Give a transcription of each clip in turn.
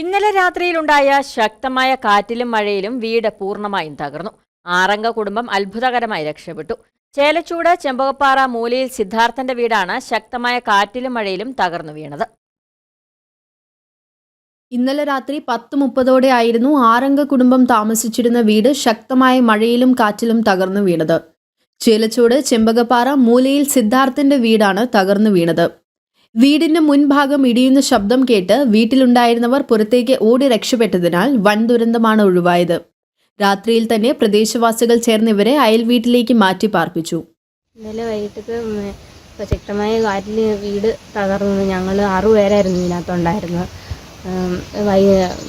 ഇന്നലെ രാത്രിയിലുണ്ടായ ശക്തമായ കാറ്റിലും മഴയിലും വീട് പൂർണമായും തകർന്നു. ആറംഗ കുടുംബം അത്ഭുതകരമായി രക്ഷപ്പെട്ടു. ചേലച്ചൂട് ചെമ്പകപ്പാറ മൂലയിൽ സിദ്ധാർത്ഥന്റെ വീടാണ് ശക്തമായ കാറ്റിലും മഴയിലും തകർന്നു വീണത്. ഇന്നലെ രാത്രി പത്ത് മുപ്പതോടെ ആയിരുന്നു ആറംഗ കുടുംബം താമസിച്ചിരുന്ന വീട് ശക്തമായ മഴയിലും കാറ്റിലും തകർന്നു വീണത്. ചേലച്ചൂട് ചെമ്പകപ്പാറ മൂലയിൽ സിദ്ധാർത്ഥന്റെ വീടാണ് തകർന്നു വീണത്. വീടിന്റെ മുൻഭാഗം ഇടിയുന്ന ശബ്ദം കേട്ട് വീട്ടിലുണ്ടായിരുന്നവർ പുറത്തേക്ക് ഓടി രക്ഷപ്പെട്ടതിനാൽ വൻ ദുരന്തമാണ് ഒഴിവായത്. രാത്രിയിൽ തന്നെ പ്രദേശവാസികൾ ചേർന്ന് ഇവരെ അയൽ വീട്ടിലേക്ക് മാറ്റി പാർപ്പിച്ചു. ഇന്നലെ വൈകിട്ടൊക്കെ ശക്തമായ കാറ്റിൽ വീട് തകർന്നു. ഞങ്ങൾ ആറു പേരായിരുന്നു ഇതിനകത്തുണ്ടായിരുന്നത്. വൈ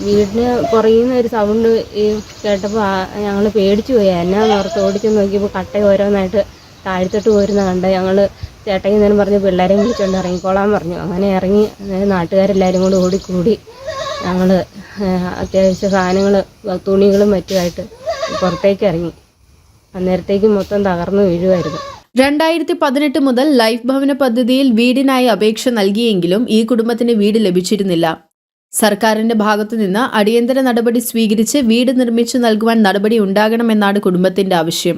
വീടിന് പുറയുന്ന ഒരു സൗണ്ട് കേട്ടപ്പോൾ ഞങ്ങൾ പേടിച്ചു പോയി. എന്നാ ഓർത്ത് ഓടിച്ചു നോക്കിയപ്പോൾ കട്ട ഓരോന്നായിട്ട് താഴ്ത്തിട്ട് പോരുന്ന കണ്ട് ഞങ്ങൾ ചേട്ടൻ നിന്നും പറഞ്ഞു പിള്ളേരെ വിളിച്ചുകൊണ്ട് ഇറങ്ങിക്കോളാൻ പറഞ്ഞു. അങ്ങനെ ഇറങ്ങി നാട്ടുകാരെല്ലാവരും കൂടി ഓടിക്കൂടി ഞങ്ങൾ അത്യാവശ്യ സാധനങ്ങൾ തുണികളും മറ്റുമായിട്ട് പുറത്തേക്ക് ഇറങ്ങി. അന്നേരത്തേക്ക് മൊത്തം തകർന്നു വീഴുമായിരുന്നു രണ്ടായിരത്തി പതിനെട്ട് മുതൽ ലൈഫ് ഭവന പദ്ധതിയിൽ വീടിനായി അപേക്ഷ നൽകിയെങ്കിലും ഈ കുടുംബത്തിന് വീട് ലഭിച്ചിരുന്നില്ല. സർക്കാരിന്റെ ഭാഗത്തു നിന്ന് അടിയന്തര നടപടി സ്വീകരിച്ച് വീട് നിർമ്മിച്ചു നൽകുവാൻ നടപടി ഉണ്ടാകണമെന്നാണ് കുടുംബത്തിന്റെ ആവശ്യം.